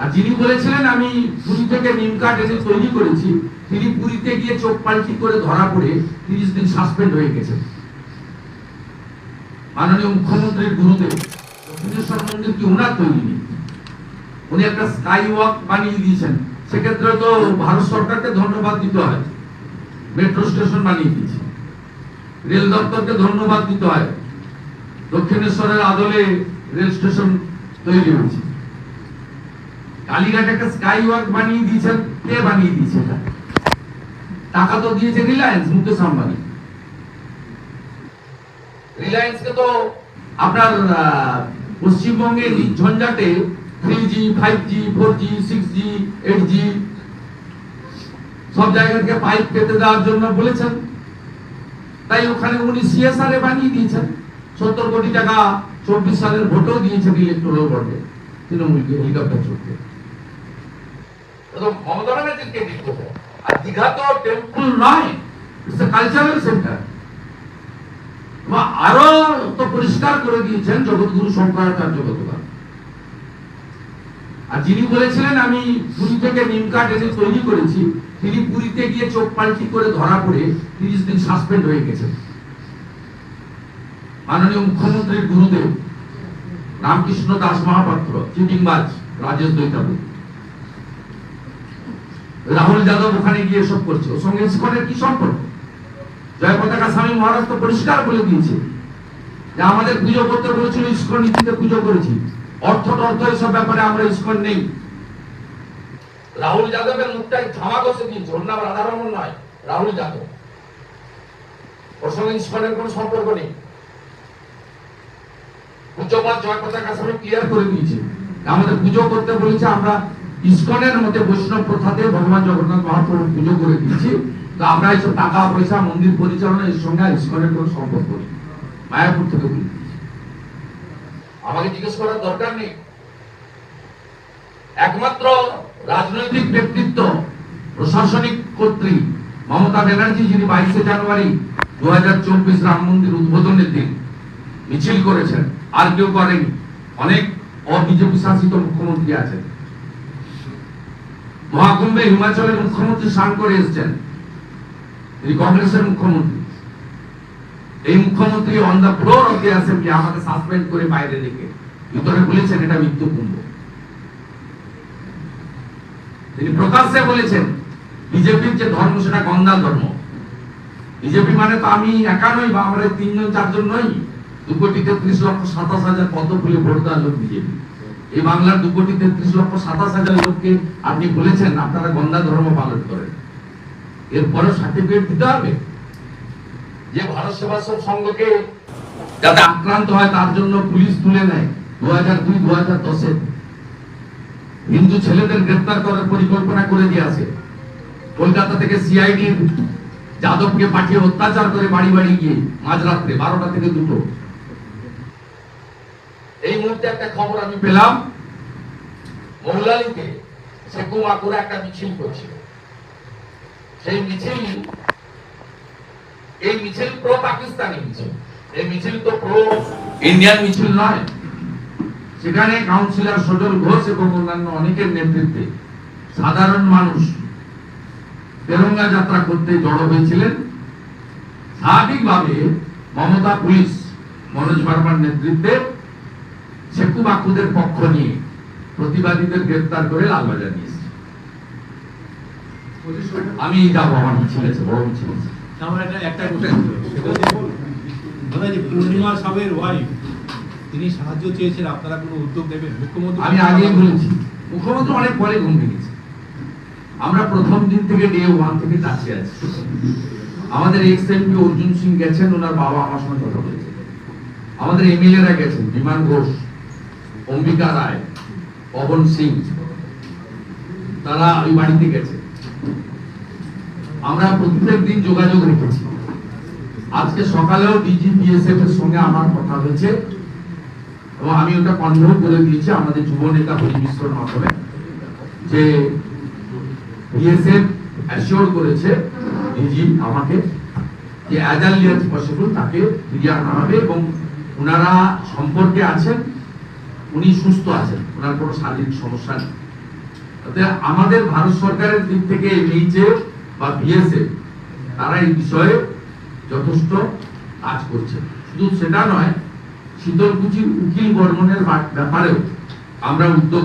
আর যিনি বলেছিলেন, আমি পুরী থেকে নিম কাঠ এনে তৈরি করেছি, তিনি পুরীতে গিয়ে চোখ পাল্টি করে ধরা পড়ে তিরিশ দিন সাসপেন্ড হয়ে গেছেন। মাননীয় মুখ্যমন্ত্রীর গুরুদেব দক্ষিণেশ্বর মন্দির কি ওনার তৈরি নেই? উনি একটা স্কাই ওয়াক বানিয়ে দিয়েছেন। সেক্ষেত্রে তো ভারত সরকারকে ধন্যবাদ দিতে হয়। মেট্রো স্টেশন বানিয়ে দিয়েছে। রেল দপ্তরকে ধন্যবাদ দিতে হয়। দক্ষিণেশ্বরের আদলে রেল স্টেশন তৈরি হয়েছে। কালীঘাট একটা স্কাই ওয়াক বানিয়ে দিয়েছেন। কে বানিয়ে দিয়েছে টাকা তো দিয়েছে রিলায়েন্স মুকেশ আম্বানি। রিলায়েন্সকে তো আপনার আহ, পশ্চিমবঙ্গের ঝঞ্ঝাটে three G five G four G six G eight G সব জায়গা থেকে পাইপ পেতে দেওয়ার জন্য বলেছেন। তাই ওখানে উনি সিএসআর এ বানিয়ে দিয়েছেন। সত্তর কোটি টাকা চব্বিশ সালের ভোটও দিয়েছেন ইলেকট্রাল বোর্ডে তৃণমূলকে হেলিকপ্টার চড়তে আর তো পরিষ্কার করে দিয়েছেন জগৎগুরু শঙ্করাচার্য গতকাল আর যিনি বলেছিলেন, আমি পুরী থেকে তৈরি করেছি, তিনি পুরীতে গিয়ে চোখ পাল্টি করে ধরা পড়ে তিরিশ দিন সাসপেন্ড হয়ে গেছেন। মাননীয় মুখ্যমন্ত্রীর গুরুদেব, রামকৃষ্ণ দাস মহাপাত্র, চিটিংবাজ, রাজেশ দৈতাবু রাহুল যাদব ওখানে গিয়ে এসব করছে। ওর সঙ্গে ইস্কনের কি সম্পর্ক? জয় পতাকা স্বামী মহারাজ তো পরিষ্কার বলে দিয়েছে যে আমাদের পুজো করতে বলেছিল, ইস্কন নীতিতে পুজো করেছি। অর্থ টর্থ এসব ব্যাপারে আমরা ইস্কন নেই। রাহুল যাদবের মুখটাই থামা কষে দিয়েছে। ওর নাম রাধারমন নয়, রাহুল যাদব। ওর সঙ্গে ইস্কনের কোনো সম্পর্ক নেই। পূজ্যপাত জয় পতাকা স্বামী ক্লিয়ার করে দিয়েছে। আমাদের পুজো করতে বলেছে, আমরা ইস্কনের মধ্যে বৈষ্ণব প্রথাতে ভগবান জগন্নাথ মহাপ্রভুর পুজো করে দিয়েছি। তো আমরা এইসব টাকা, পয়সা, মন্দির পরিচালনা, এর সঙ্গে ইস্কনের কোনো সম্পর্ক নেই। মায়াপুর থেকে বলে। আমাকে জিজ্ঞেস করার দরকার নেই। একমাত্র রাজনৈতিক ব্যক্তিত্ব, প্রশাসনিক কর্তৃক মমতা ব্যানার্জি, যিনি বাইশে জানুয়ারি দু হাজার চব্বিশ রাম মন্দির উদ্বোধনের দিন মিছিল করেছেন। আর কেউ করেনি। অনেক অবিজেপি শাসিত মুখ্যমন্ত্রী আছেন। মহাকুম্ভে হিমাচলের মুখ্যমন্ত্রী স্নান করে এসেছেন। তিনি কংগ্রেসের মুখ্যমন্ত্রী। এই মুখ্যমন্ত্রী on the floor of the assembly আমাকে সাসপেন্ড করে বাইরে রেখে। ভিতরে বলেছেন এটা মৃত্যু কুম্ভ তিনি প্রকাশ্যে বলেছেন, বিজেপির যে ধর্ম, সেটা গন্দা ধর্ম। বিজেপি মানে তো আমি একা নই, বা আমরা তিনজন, চারজন নই। দু কোটি তেত্রিশ লক্ষ সাতাশ হাজার পদ্ম ফুলে ভোট দেওয়ার লোক বিজেপি। এই বাংলার দু কোটি তেত্রিশ লক্ষ সাতাশ হাজার লোককে আপনি বলেছেন আপনারা গন্দা ধর্ম পালন করেন। এরপরে সার্টিফিকেট দিতে হবে? যে ভারত সেবাশ্রম সংঘকে যাতে আক্রান্ত হয়, তার জন্য পুলিশ তুলে নেয় দু হাজার দুই দু হাজার দশে হিন্দু ছেলেদের গ্রেপ্তার করার পরিকল্পনা করে দিয়ে আসে কলকাতা থেকে সিআইডি যাদবকে পাঠিয়ে অত্যাচার করে বাড়ি বাড়ি গিয়ে মাঝরাত্রে বারোটা থেকে দুটো। এই মুহূর্তে একটা খবর আমি পেলাম। মৌলালিতে শেখু মাকুরা একটা মিছিল করছিল। সেই মিছিল, এই মিছিল প্রো পাকিস্তানি মিছিল। এই মিছিল তো প্রো ইন্ডিয়ান মিছিল নয়। সেখানে কাউন্সিলর সজল ঘোষ এবং অন্যান্য অনেকের নেতৃত্বে সাধারণ মানুষ তেরঙ্গা যাত্রা করতে জড়ো হয়েছিলেন। স্বাভাবিকভাবে মমতা পুলিশ মনোজ বার্মার নেতৃত্বে বাকুদের পক্ষ নিয়ে প্রতিবাদীদের গ্রেপ্তার করে লালবাজার নিয়েছে আমি যাব আমার মিছিল আছে বড় মিছিল আছে। আমার একটা একটা কোশ্চেন দাদা যে পূর্ণিমা সাহেবের ওয়াইফ তিনি সাহায্য চেয়েছেন আপনারা কোনো উদ্যোগ নেবেন? মুখ্যমন্ত্রী আমি আগেই বলেছি মুখ্যমন্ত্রী অনেক পরে ঘুম ভেঙেছে। আমরা প্রথম দিন থেকে ডে ওয়ান থেকে কাছে আছি। আমাদের এক্স এমপি অর্জুন সিং গেছেন ওনার বাবা আমার সঙ্গে কথা বলেছে। আমাদের এমএলএরা গেছেন বিমান ঘোষ। অম্বিকা রায়, পবন সিং, তারা ওই বাড়িতে গেছে। আমরা প্রত্যেক দিন যোগাযোগ রেখেছি। আজকে সকালেও ডিজি বিএসএফ এর সঙ্গে আমার কথা হয়েছে এবং আমি ওটা কনভেও করে দিয়েছি আমাদের যুব নেতা হরি মিশ্রর মাধ্যমে যে বিএসএফ অ্যাসিওর করেছে ডিজি আমাকে যে অ্যাজ আর্লি পসিবল তাকে ফিরিয়ে আনা হবে এবং ওনারা সম্পর্কে আছেন। উনি সুস্থ আছেন, ওনার কোনো শারীরিক সমস্যা নেই। আমাদের ভারত সরকারের দিক থেকে এমএইচএ বা বিএসএফ তারা এই বিষয়ে যথেষ্ট কাজ করছে। শুধু সেটা নয় শীতলকুচির উকিল বর্মনের ব্যাপারেও আমরা উদ্যোগ